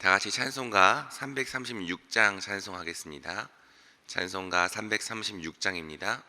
다 같이 찬송가 336장 찬송하겠습니다. 찬송가 336장입니다.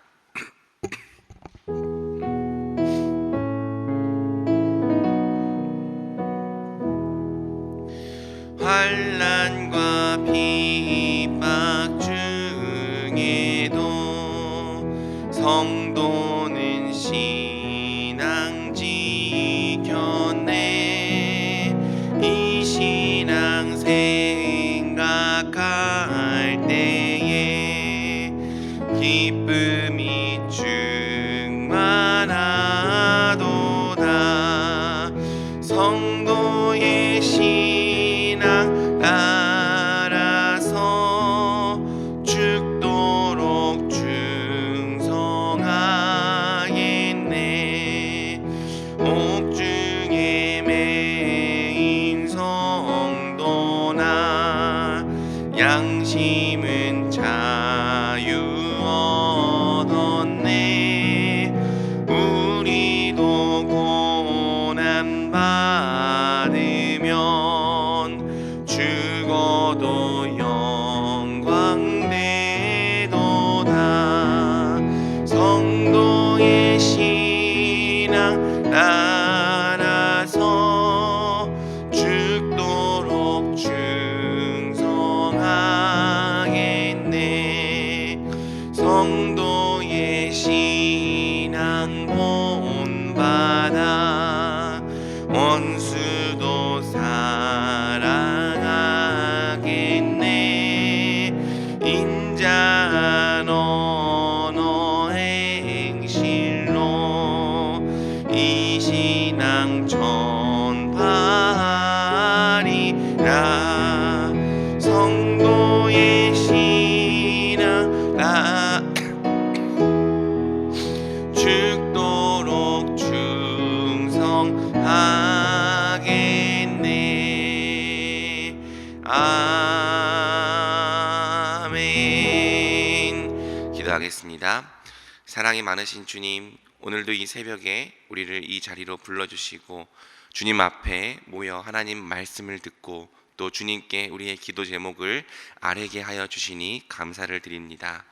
성도 기도하겠습니다 사랑이 많으신 주님 오늘도 이 새벽에 우리를 이 자리로 불러주시고 주님 앞에 모여 하나님 말씀을 듣고 또 주님께 우리의 기도 제목을 아뢰게 하여 주시니 감사를 드립니다.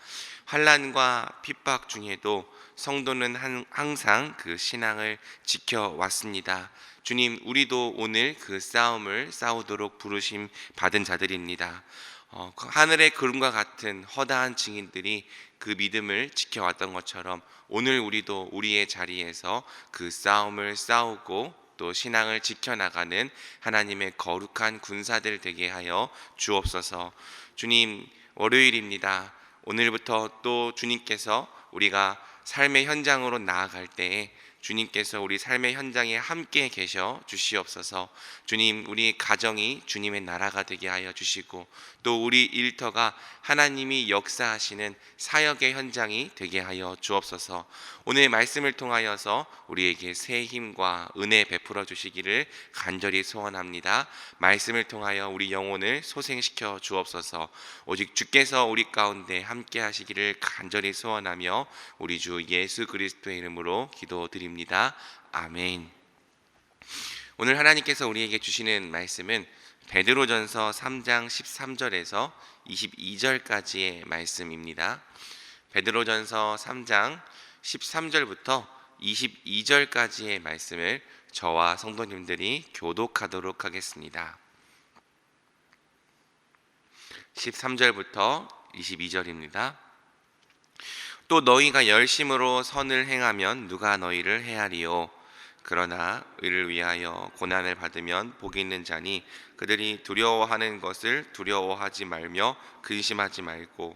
환란과 핍박 중에도 성도는 한- 항상 그 신앙을 지켜왔습니다. 주님, 우리도 오늘 그 싸움을 싸우도록 부르심 받은 자들입니다. 어, 그 하늘의 구름과 같은 허다한 증인들이 그 믿음을 지켜왔던 것처럼 오늘 우리도 우리의 자리에서 그 싸움을 싸우고 또 신앙을 지켜나가는 하나님의 거룩한 군사들 되게 하여 주옵소서. 주님, 월요일입니다. 오늘부터 또 주님께서 우리가 삶의 현장으로 나아갈 때에 주님께서 우리 삶의 현장에 함께 계셔 주시옵소서. 주님, 우리 가정이 주님의 나라가 되게 하여 주시고 또 우리 일터가 하나님이 역사하시는 사역의 현장이 되게 하여 주옵소서. 오늘 말씀을 통하여서 우리에게 새 힘과 은혜 베풀어 주시기를 간절히 소원합니다. 말씀을 통하여 우리 영혼을 소생시켜 주옵소서. 오직 주께서 우리 가운데 함께 하시기를 간절히 소원하며 우리 주 예수 그리스도의 이름으로 기도드립니다. 아멘. 오늘 하나님께서 우리에게 주시는 말씀은 베드로전서 3장 13절에서 22절까지의 말씀입니다. 베드로전서 3장 13절부터 22절까지의 말씀을 저와 성도님들이 교독하도록 하겠습니다. 13절부터 22절입니다. 또 너희가 열심으로 선을 행하면 누가 너희를 해하리요? 그러나 의를 위하여 고난을 받으면 복이 있는 자니 그들이 두려워하는 것을 두려워하지 말며 근심하지 말고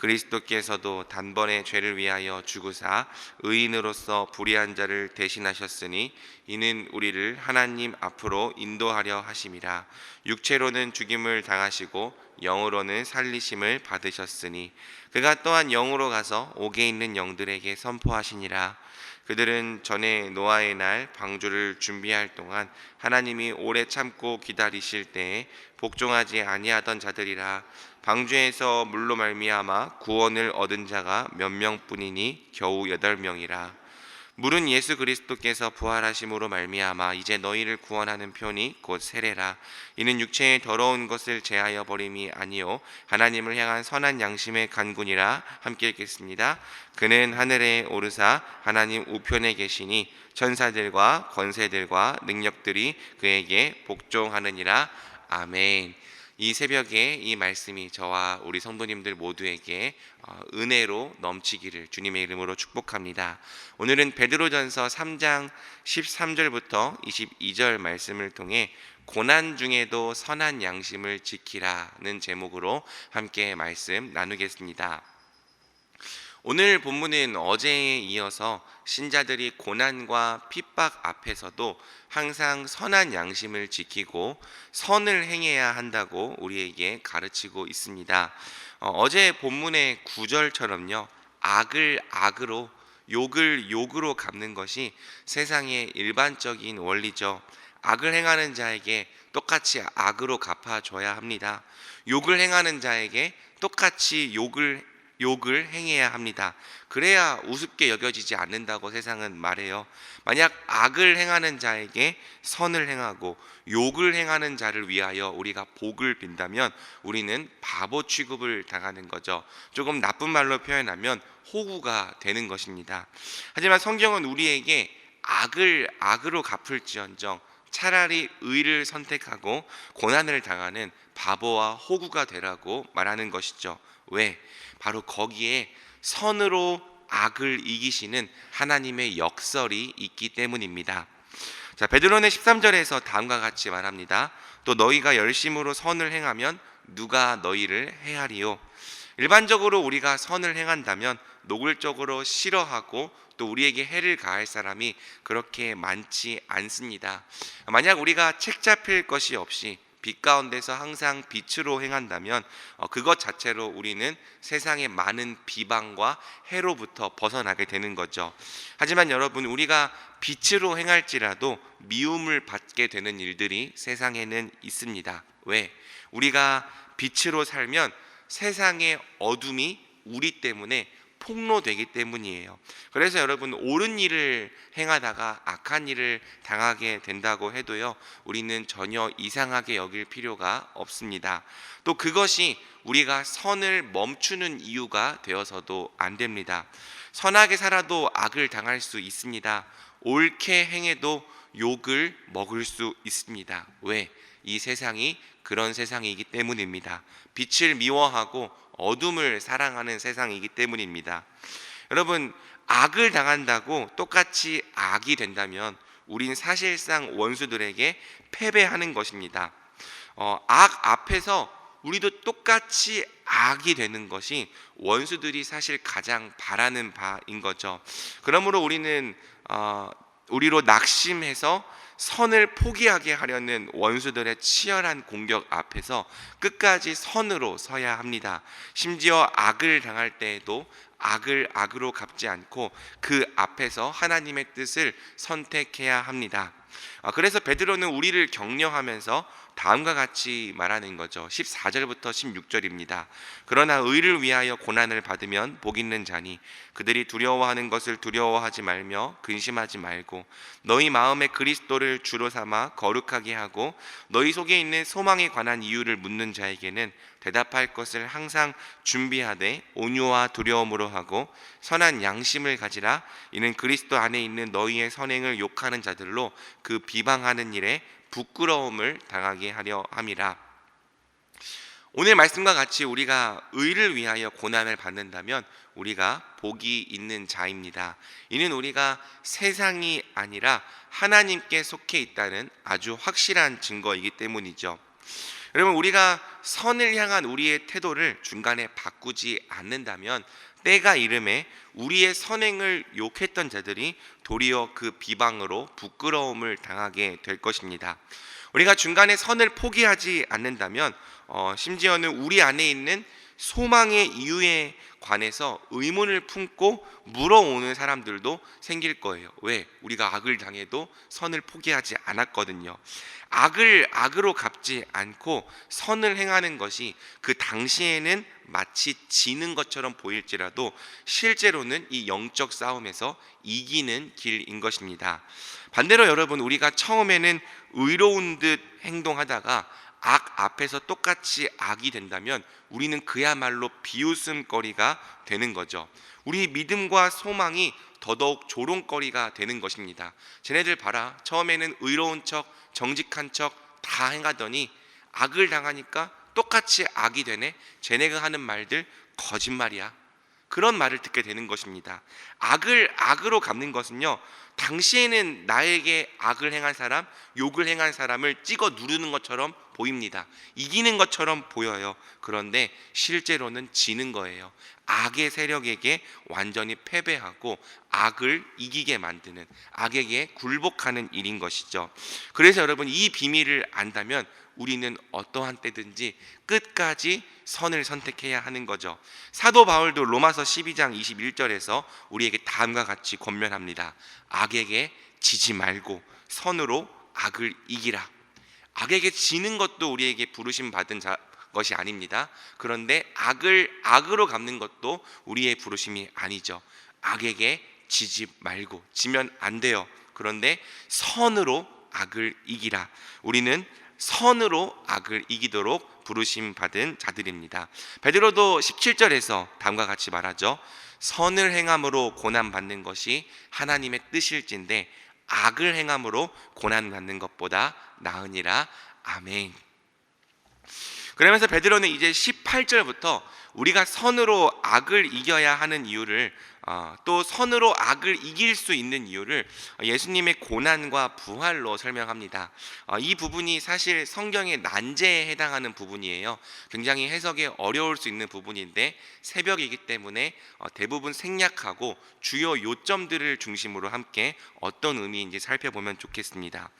그리스도께서도 단번에 죄를 위하여 죽으사 의인으로서 불의한 자를 대신하셨으니 이는 우리를 하나님 앞으로 인도하려 하심이라. 육체로는 죽임을 당하시고 영으로는 살리심을 받으셨으니 그가 또한 영으로 가서 옥에 있는 영들에게 선포하시니라. 그들은 전에 노아의 날 방주를 준비할 동안 하나님이 오래 참고 기다리실 때에 복종하지 아니하던 자들이라 방주에서 물로 말미암아 구원을 얻은 자가 몇 명뿐이니 겨우 여덟 명이라. 물은 예수 그리스도께서 부활하심으로 말미암아 이제 너희를 구원하는 편이 곧 세례라. 이는 육체의 더러운 것을 제하여 버림이 아니요 하나님을 향한 선한 양심의 간군이라 함께 읽겠습니다. 그는 하늘에 오르사 하나님 우편에 계시니 천사들과 권세들과 능력들이 그에게 복종하느니라. 아멘 이 새벽에 이 말씀이 저와 우리 성도님들 모두에게 어, 은혜로 넘치기를 주님의 이름으로 축복합니다. 오늘은 베드로전서 3장 13절부터 22절 말씀을 통해 고난 중에도 선한 양심을 지키라는 제목으로 함께 말씀 나누겠습니다. 오늘 본문은 어제에 이어서 신자들이 고난과 핍박 앞에서도 항상 선한 양심을 지키고 선을 행해야 한다고 우리에게 가르치고 있습니다. 어, 제 본문의 구절처럼요. 악을 악으로 욕을 욕으로 갚는 것이 세상의 일반적인 원리죠. 악을 행하는 자에게 똑같이 악으로 갚아줘야 합니다. 욕을 행하는 자에게 똑같이 욕을 욕을 행해야 합니다. 그래야 우습게 여겨지지 않는다고 세상은 말해요. 만약 악을 행하는 자에게 선을 행하고 욕을 행하는 자를 위하여 우리가 복을 빈다면 우리는 바보 취급을 당하는 거죠. 조금 나쁜 말로 표현하면 호구가 되는 것입니다. 하지만 성경은 우리에게 악을 악으로 갚을지언정 차라리 의를 선택하고 고난을 당하는 바보와 호구가 되라고 말하는 것이죠. 왜? 바로 거기에 선으로 악을 이기시는 하나님의 역설이 있기 때문입니다. 자, 베드로는 13절에서 다음과 같이 말합니다. 또 너희가 열심으로 선을 행하면 누가 너희를 해하리요? 일반적으로 우리가 선을 행한다면 노골적으로 싫어하고 또 우리에게 해를 가할 사람이 그렇게 많지 않습니다. 만약 우리가 책 잡힐 것이 없이 빛 가운데서 항상 빛으로 행한다면 어, 그것 자체로 우리는 세상의 많은 비방과 해로부터 벗어나게 되는 거죠. 하지만 여러분 우리가 빛으로 행할지라도 미움을 받게 되는 일들이 세상에는 있습니다. 왜? 우리가 빛으로 살면 세상의 어둠이 우리 때문에 폭로되기 때문이에요. 그래서 여러분 옳은 일을 행하다가 악한 일을 당하게 된다고 해도요. 우리는 전혀 이상하게 여길 필요가 없습니다. 또 그것이 우리가 선을 멈추는 이유가 되어서도 안 됩니다. 선하게 살아도 악을 당할 수 있습니다. 옳게 행해도 욕을 먹을 수 있습니다. 왜? 이 세상이 그런 세상이기 때문입니다. 빛을 미워하고 어둠을 사랑하는 세상이기 때문입니다. 여러분, 악을 당한다고 똑같이 악이 된다면 우린 사실상 원수들에게 패배하는 것입니다. 어, 악 앞에서 우리도 똑같이 악이 되는 것이 원수들이 사실 가장 바라는 바인 거죠. 그러므로 우리는 어, 우리로 낙심해서 선을 포기하게 하려는 원수들의 치열한 공격 앞에서 끝까지 선으로 서야 합니다. 심지어 악을 당할 때에도 악을 악으로 갚지 않고 그 앞에서 하나님의 뜻을 선택해야 합니다. 아, 그래서 베드로는 우리를 격려하면서 다음과 같이 말하는 거죠. 14절부터 16절입니다. 그러나 의를 위하여 고난을 받으면 복 있는 자니 그들이 두려워하는 것을 두려워하지 말며 근심하지 말고 너희 마음에 그리스도를 주로 삼아 거룩하게 하고 너희 속에 있는 소망에 관한 이유를 묻는 자에게는 대답할 것을 항상 준비하되 온유와 두려움으로 하고 선한 양심을 가지라 이는 그리스도 안에 있는 너희의 선행을 욕하는 자들로 그 비방하는 일에 부끄러움을 당하게 하려 함이라. 오늘 말씀과 같이 우리가 의를 위하여 고난을 받는다면 우리가 복이 있는 자입니다. 이는 우리가 세상이 아니라 하나님께 속해 있다는 아주 확실한 증거이기 때문이죠. 여러분 우리가 선을 향한 우리의 태도를 중간에 바꾸지 않는다면 때가 이름에 우리의 선행을 욕했던 자들이 도리어 그 비방으로 부끄러움을 당하게 될 것입니다. 우리가 중간에 선을 포기하지 않는다면 어, 심지어는 우리 안에 있는 소망의 이유에 관해서 의문을 품고 물어오는 사람들도 생길 거예요. 왜? 우리가 악을 당해도 선을 포기하지 않았거든요. 악을 악으로 갚지 않고 선을 행하는 것이 그 당시에는 마치 지는 것처럼 보일지라도 실제로는 이 영적 싸움에서 이기는 길인 것입니다. 반대로 여러분 우리가 처음에는 의로운 듯 행동하다가 악 앞에서 똑같이 악이 된다면 우리는 그야말로 비웃음거리가 되는 거죠. 우리 믿음과 소망이 더더욱 조롱거리가 되는 것입니다. 쟤네들 봐라. 처음에는 의로운 척, 정직한 척 다 행하더니 악을 당하니까 똑같이 악이 되네. 쟤네가 하는 말들 거짓말이야. 그런 말을 듣게 되는 것입니다. 악을 악으로 갚는 것은요. 당시에는 나에게 악을 행한 사람, 욕을 행한 사람을 찍어 누르는 것처럼 보입니다. 이기는 것처럼 보여요. 그런데 실제로는 지는 거예요. 악의 세력에게 완전히 패배하고 악을 이기게 만드는 악에게 굴복하는 일인 것이죠. 그래서 여러분 이 비밀을 안다면 우리는 어떠한 때든지 끝까지 선을 선택해야 하는 거죠. 사도 바울도 로마서 12장 21절에서 우리에게 다음과 같이 권면합니다. 악에게 지지 말고 선으로 악을 이기라. 악에게 지는 것도 우리에게 부르심 받은 자, 것이 아닙니다. 그런데 악을 악으로 갚는 것도 우리의 부르심이 아니죠. 악에게 지지 말고 지면 안 돼요. 그런데 선으로 악을 이기라. 우리는 선으로 악을 이기도록 부르심 받은 자들입니다. 베드로도 17절에서 다음과 같이 말하죠. 선을 행함으로 고난 받는 것이 하나님의 뜻일진데 악을 행함으로 고난 받는 것보다 나으니라. 아멘. 그러면서 베드로는 이제 18절부터 우리가 선으로 악을 이겨야 하는 이유를 어, 또 선으로 악을 이길 수 있는 이유를 예수님의 고난과 부활로 설명합니다. 어, 이 부분이 사실 성경의 난제에 해당하는 부분이에요. 굉장히 해석이 어려울 수 있는 부분인데 새벽이기 때문에 어, 대부분 생략하고 주요 요점들을 중심으로 함께 어떤 의미인지 살펴보면 좋겠습니다.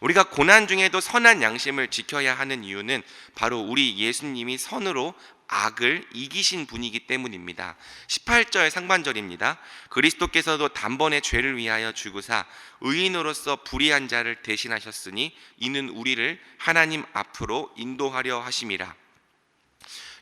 우리가 고난 중에도 선한 양심을 지켜야 하는 이유는 바로 우리 예수님이 선으로 악을 이기신 분이기 때문입니다. 18절 상반절입니다. 그리스도께서도 단번에 죄를 위하여 죽으사 의인으로서 불의한 자를 대신하셨으니 이는 우리를 하나님 앞으로 인도하려 하심이라.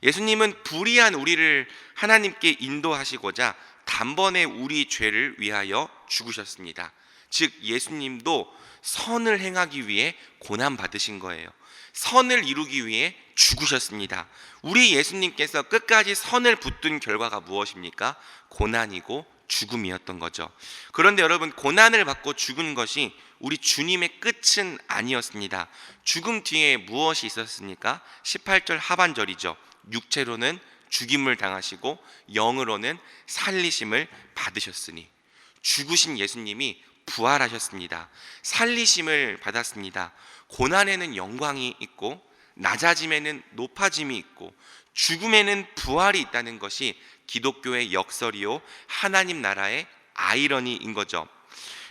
예수님은 불의한 우리를 하나님께 인도하시고자 단번에 우리 죄를 위하여 죽으셨습니다. 즉 예수님도 선을 행하기 위해 고난 받으신 거예요. 선을 이루기 위해 죽으셨습니다. 우리 예수님께서 끝까지 선을 붙든 결과가 무엇입니까? 고난이고 죽음이었던 거죠. 그런데 여러분 고난을 받고 죽은 것이 우리 주님의 끝은 아니었습니다. 죽음 뒤에 무엇이 있었습니까? 18절 하반절이죠. 육체로는 죽임을 당하시고 영으로는 살리심을 받으셨으니 죽으신 예수님이 부활하셨습니다. 살리심을 받았습니다. 고난에는 영광이 있고 낮아짐에는 높아짐이 있고 죽음에는 부활이 있다는 것이 기독교의 역설이요 하나님 나라의 아이러니인 거죠.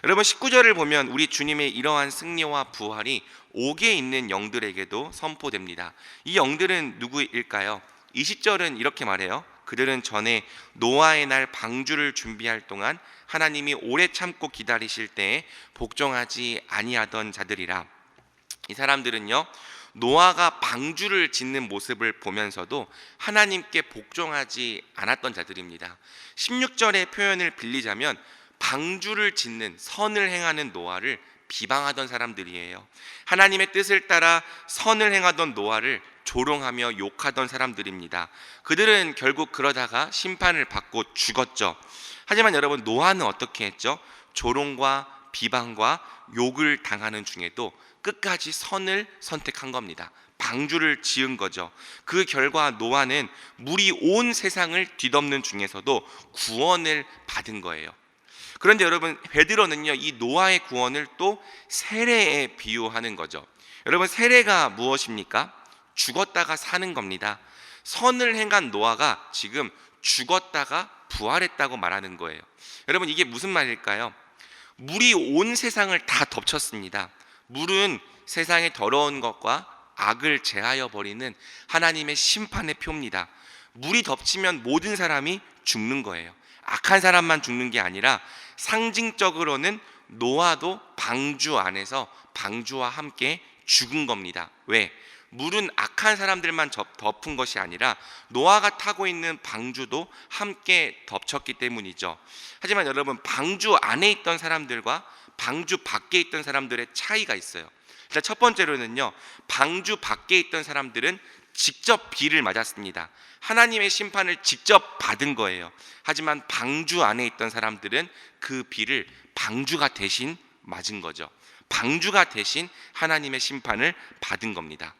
여러분 19절을 보면 우리 주님의 이러한 승리와 부활이 옥에 있는 영들에게도 선포됩니다. 이 영들은 누구일까요? 20절은 이렇게 말해요. 그들은 전에 노아의 날 방주를 준비할 동안 하나님이 오래 참고 기다리실 때에 복종하지 아니하던 자들이라. 이 사람들은요. 노아가 방주를 짓는 모습을 보면서도 하나님께 복종하지 않았던 자들입니다. 16절의 표현을 빌리자면 방주를 짓는 선을 행하는 노아를 비방하던 사람들이에요. 하나님의 뜻을 따라 선을 행하던 노아를 조롱하며 욕하던 사람들입니다. 그들은 결국 그러다가 심판을 받고 죽었죠. 하지만 여러분 노아는 어떻게 했죠? 조롱과 비방과 욕을 당하는 중에도 끝까지 선을 선택한 겁니다. 방주를 지은 거죠. 그 결과 노아는 물이 온 세상을 뒤덮는 중에서도 구원을 받은 거예요. 그런데 여러분 베드로는요 이 노아의 구원을 또 세례에 비유하는 거죠. 여러분 세례가 무엇입니까? 죽었다가 사는 겁니다. 선을 행한 노아가 지금 죽었다가 부활했다고 말하는 거예요. 여러분 이게 무슨 말일까요? 물이 온 세상을 다 덮쳤습니다. 물은 세상의 더러운 것과 악을 제하여 버리는 하나님의 심판의 표입니다. 물이 덮치면 모든 사람이 죽는 거예요. 악한 사람만 죽는 게 아니라 상징적으로는 노아도 방주 안에서 방주와 함께 죽은 겁니다. 왜? 물은 악한 사람들만 접- 덮은 것이 아니라 노아가 타고 있는 방주도 함께 덮쳤기 때문이죠. 하지만 여러분 방주 안에 있던 사람들과 방주 밖에 있던 사람들의 차이가 있어요. 일단 첫 번째로는요. 방주 밖에 있던 사람들은 직접 비를 맞았습니다. 하나님의 심판을 직접 받은 거예요. 하지만 방주 안에 있던 사람들은 그 비를 방주가 대신 맞은 거죠. 방주가 대신 하나님의 심판을 받은 겁니다.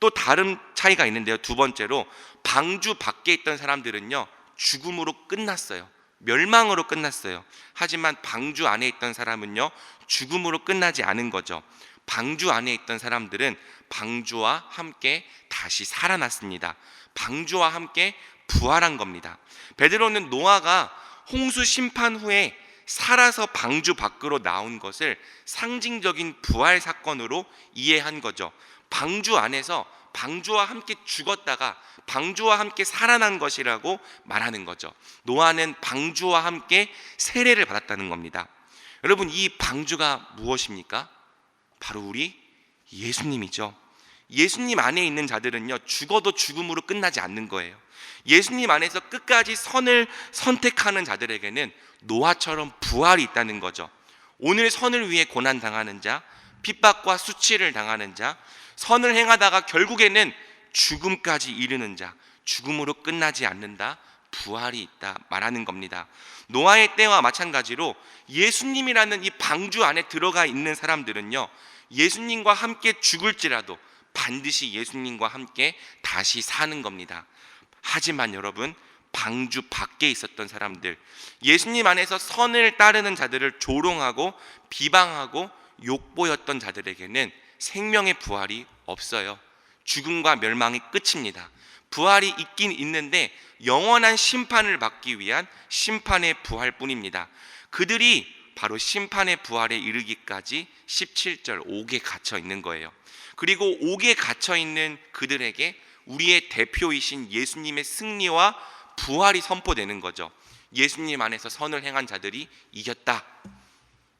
또 다른 차이가 있는데요. 두 번째로 방주 밖에 있던 사람들은요. 죽음으로 끝났어요. 멸망으로 끝났어요. 하지만 방주 안에 있던 사람은요. 죽음으로 끝나지 않은 거죠. 방주 안에 있던 사람들은 방주와 함께 다시 살아났습니다. 방주와 함께 부활한 겁니다. 베드로는 노아가 홍수 심판 후에 살아서 방주 밖으로 나온 것을 상징적인 부활 사건으로 이해한 거죠. 방주 안에서 방주와 함께 죽었다가 방주와 함께 살아난 것이라고 말하는 거죠. 노아는 방주와 함께 세례를 받았다는 겁니다. 여러분 이 방주가 무엇입니까? 바로 우리 예수님이죠. 예수님 안에 있는 자들은요, 죽어도 죽음으로 끝나지 않는 거예요. 예수님 안에서 끝까지 선을 선택하는 자들에게는 노아처럼 부활이 있다는 거죠. 오늘 선을 위해 고난 당하는 자, 핍박과 수치를 당하는 자, 선을 행하다가 결국에는 죽음까지 이르는 자, 죽음으로 끝나지 않는다. 부활이 있다 말하는 겁니다. 노아의 때와 마찬가지로 예수님이라는 이 방주 안에 들어가 있는 사람들은요. 예수님과 함께 죽을지라도 반드시 예수님과 함께 다시 사는 겁니다. 하지만 여러분 방주 밖에 있었던 사람들 예수님 안에서 선을 따르는 자들을 조롱하고 비방하고 욕보였던 자들에게는 생명의 부활이 없어요. 죽음과 멸망이 끝입니다. 부활이 있긴 있는데 영원한 심판을 받기 위한 심판의 부활뿐입니다. 그들이 바로 심판의 부활에 이르기까지 17절 옥에 갇혀 있는 거예요. 그리고 옥에 갇혀 있는 그들에게 우리의 대표이신 예수님의 승리와 부활이 선포되는 거죠. 예수님 안에서 선을 행한 자들이 이겼다.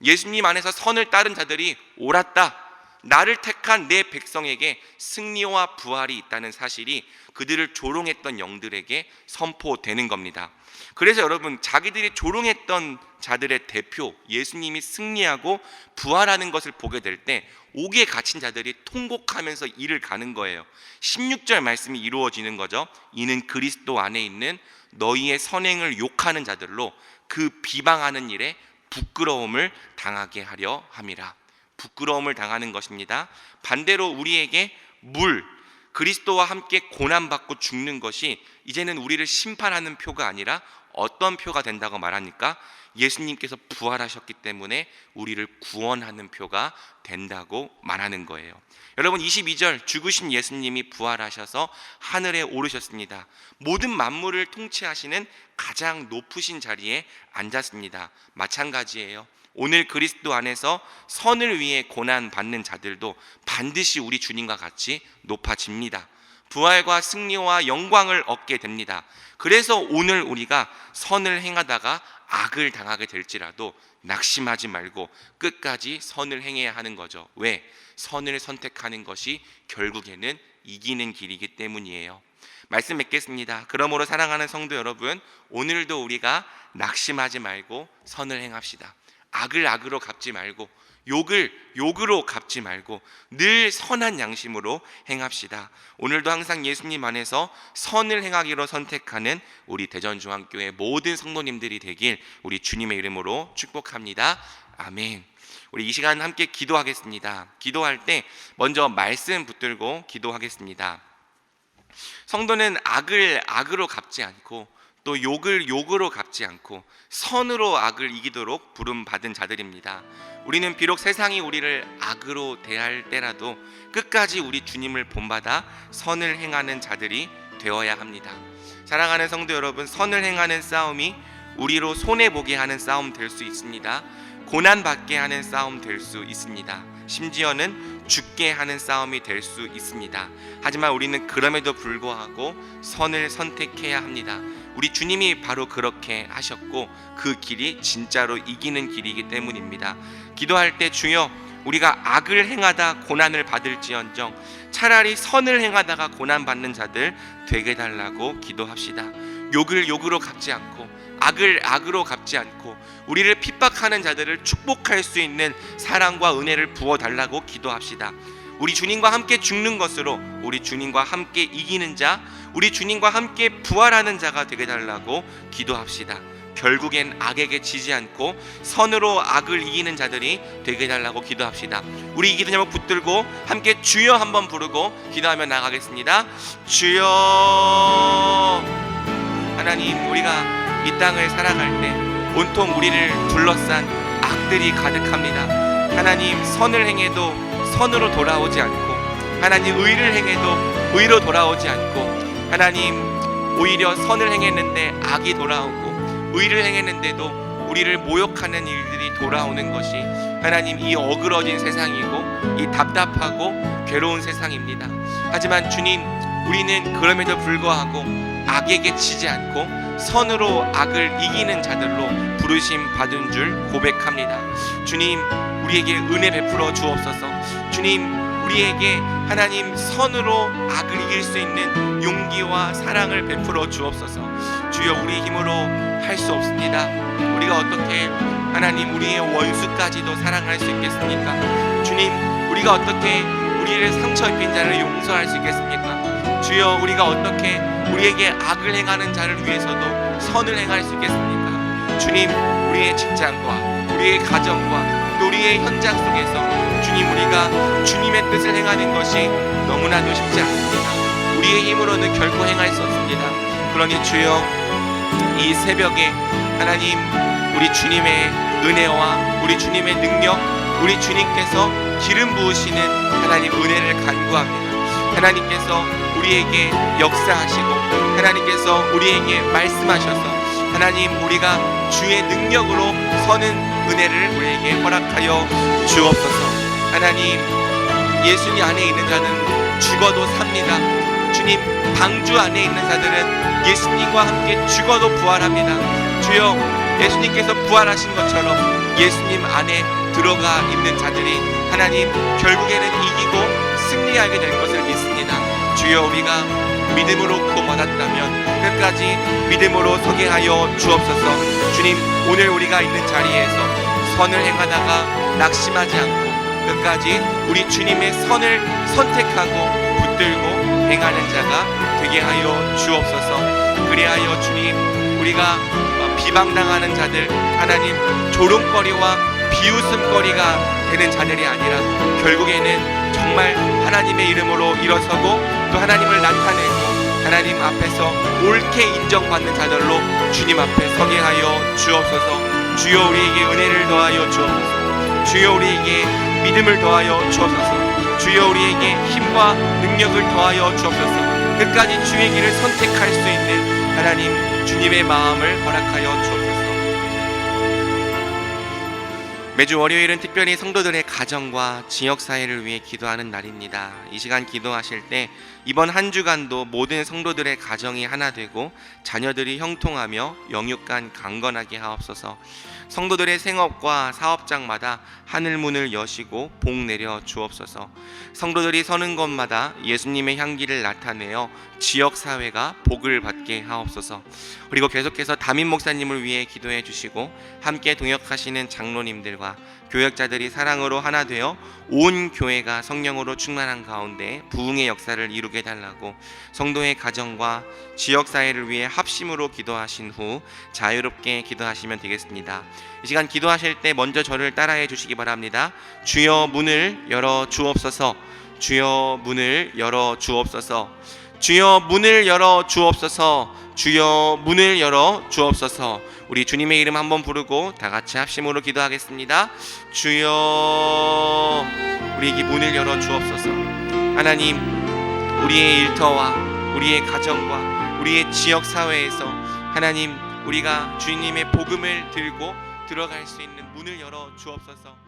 예수님 안에서 선을 따른 자들이 옳았다. 나를 택한 내 백성에게 승리와 부활이 있다는 사실이 그들을 조롱했던 영들에게 선포되는 겁니다. 그래서 여러분 자기들이 조롱했던 자들의 대표 예수님이 승리하고 부활하는 것을 보게 될 때 옥에 갇힌 자들이 통곡하면서 이를 가는 거예요. 16절 말씀이 이루어지는 거죠. 이는 그리스도 안에 있는 너희의 선행을 욕하는 자들로 그 비방하는 일에 부끄러움을 당하게 하려 함이라. 부끄러움을 당하는 것입니다. 반대로 우리에게 물 그리스도와 함께 고난받고 죽는 것이 이제는 우리를 심판하는 표가 아니라 어떤 표가 된다고 말하니까 예수님께서 부활하셨기 때문에 우리를 구원하는 표가 된다고 말하는 거예요. 여러분 22절 죽으신 예수님이 부활하셔서 하늘에 오르셨습니다. 모든 만물을 통치하시는 가장 높으신 자리에 앉았습니다. 마찬가지예요. 오늘 그리스도 안에서 선을 위해 고난 받는 자들도 반드시 우리 주님과 같이 높아집니다. 부활과 승리와 영광을 얻게 됩니다. 그래서 오늘 우리가 선을 행하다가 악을 당하게 될지라도 낙심하지 말고 끝까지 선을 행해야 하는 거죠. 왜? 선을 선택하는 것이 결국에는 이기는 길이기 때문이에요. 말씀 맺겠습니다. 그러므로 사랑하는 성도 여러분, 오늘도 우리가 낙심하지 말고 선을 행합시다. 악을 악으로 갚지 말고 욕을 욕으로 갚지 말고 늘 선한 양심으로 행합시다. 오늘도 항상 예수님 안에서 선을 행하기로 선택하는 우리 대전중앙교회 모든 성도님들이 되길 우리 주님의 이름으로 축복합니다. 아멘. 우리 이 시간 함께 기도하겠습니다. 기도할 때 먼저 말씀 붙들고 기도하겠습니다. 성도는 악을 악으로 갚지 않고 또 욕을 욕으로 갚지 않고 선으로 악을 이기도록 부름 받은 자들입니다. 우리는 비록 세상이 우리를 악으로 대할 때라도 끝까지 우리 주님을 본받아 선을 행하는 자들이 되어야 합니다. 사랑하는 성도 여러분, 선을 행하는 싸움이 우리로 손해 보게 하는 싸움 될 수 있습니다. 고난 받게 하는 싸움 될 수 있습니다. 심지어는 죽게 하는 싸움이 될 수 있습니다. 하지만 우리는 그럼에도 불구하고 선을 선택해야 합니다. 우리 주님이 바로 그렇게 하셨고 그 길이 진짜로 이기는 길이기 때문입니다. 기도할 때 주여 우리가 악을 행하다 고난을 받을지언정 차라리 선을 행하다가 고난 받는 자들 되게 달라고 기도합시다. 욕을 욕으로 갚지 않고 악을 악으로 갚지 않고 우리를 핍박하는 자들을 축복할 수 있는 사랑과 은혜를 부어 달라고 기도합시다. 우리 주님과 함께 죽는 것으로 우리 주님과 함께 이기는 자, 우리 주님과 함께 부활하는 자가 되게 달라고 기도합시다. 결국엔 악에게 지지 않고 선으로 악을 이기는 자들이 되게 달라고 기도합시다. 우리 이 기도 제목 붙들고 함께 주여 한번 부르고 기도하며 나가겠습니다. 주여 하나님 우리가 이 땅을 살아갈 때 온통 우리를 둘러싼 악들이 가득합니다. 하나님 선을 행해도 선으로 돌아오지 않고 하나님 의를 행해도 의로 돌아오지 않고 하나님 오히려 선을 행했는데 악이 돌아오고 의를 행했는데도 우리를 모욕하는 일들이 돌아오는 것이 하나님 이 어그러진 세상이고 이 답답하고 괴로운 세상입니다. 하지만 주님 우리는 그럼에도 불구하고 악에게 지지 않고 선으로 악을 이기는 자들로 부르심 받은 줄 고백합니다. 주님 우리에게 은혜 베풀어 주옵소서. 주님 우리에게 하나님 선으로 악을 이길 수 있는 용기와 사랑을 베풀어 주옵소서. 주여 우리 힘으로 할 수 없습니다. 우리가 어떻게 하나님 우리의 원수까지도 사랑할 수 있겠습니까? 주님 우리가 어떻게 우리를 상처 입힌 자를 용서할 수 있겠습니까? 주여 우리가 어떻게 우리에게 악을 행하는 자를 위해서도 선을 행할 수 있겠습니까? 주님 우리의 직장과 우리의 가정과 또 우리의 현장 속에서 주님 우리가 주님의 뜻을 행하는 것이 너무나도 쉽지 않습니다. 우리의 힘으로는 결코 행할 수 없습니다. 그러니 주여 이 새벽에 하나님 우리 주님의 은혜와 우리 주님의 능력 우리 주님께서 기름 부으시는 하나님 은혜를 간구합니다. 하나님께서 우리에게 역사하시고 하나님께서 우리에게 말씀하셔서 하나님 우리가 주의 능력으로 서는 은혜를 우리에게 허락하여 주옵소서. 하나님 예수님 안에 있는 자는 죽어도 삽니다. 주님 방주 안에 있는 자들은 예수님과 함께 죽어도 부활합니다. 주여 예수님께서 부활하신 것처럼 예수님 안에 들어가 있는 자들이 하나님 결국에는 이기고 승리하게 될 것을 믿습니다. 주여 우리가 믿음으로 구원받았다면 끝까지 믿음으로 서게 하여 주옵소서. 주님 오늘 우리가 있는 자리에서 선을 행하다가 낙심하지 않고 끝까지 우리 주님의 선을 선택하고 붙들고 행하는 자가 되게 하여 주옵소서. 그리하여 주님 우리가 비방당하는 자들 하나님 조롱거리와 비웃음거리가 되는 자들이 아니라 결국에는 정말 하나님의 이름으로 일어서고 또 하나님을 나타내고 하나님 앞에서 옳게 인정받는 자들로 주님 앞에 서게 하여 주옵소서. 주여 우리에게 은혜를 더하여 주옵소서. 주여 우리에게 믿음을 더하여 주옵소서. 주여 우리에게 힘과 능력을 더하여 주옵소서. 끝까지 주의 길을 선택할 수 있는 하나님 주님의 마음을 허락하여 주옵소서. 매주 월요일은 특별히 성도들의 가정과 지역 사회를 위해 기도하는 날입니다. 이 시간 기도하실 때 이번 한 주간도 모든 성도들의 가정이 하나 되고 자녀들이 형통하며 영육간 강건하게 하옵소서. 성도들의 생업과 사업장마다 하늘 문을 여시고 복 내려 주옵소서. 성도들이 서는 곳마다 예수님의 향기를 나타내어 지역 사회가 복을 받게 하옵소서. 그리고 계속해서 담임 목사님을 위해 기도해 주시고 함께 동역하시는 장로님들과 교역자들이 사랑으로 하나 되어 온 교회가 성령으로 충만한 가운데 부흥의 역사를 이루게 달라고 성도의 가정과 지역 사회를 위해 합심으로 기도하신 후 자유롭게 기도하시면 되겠습니다. 이 시간 기도하실 때 먼저 저를 따라해 주시기 바랍니다. 주여 문을 열어 주옵소서. 주여 문을 열어 주옵소서. 주여 문을 열어 주옵소서. 주여 문을 열어 주옵소서. 우리 주님의 이름 한번 부르고 다 같이 합심으로 기도하겠습니다. 주여 우리에게 문을 열어 주옵소서. 하나님 우리의 일터와 우리의 가정과 우리의 지역 사회에서 하나님 우리가 주님의 복음을 들고 들어갈 수 있는 문을 열어 주옵소서.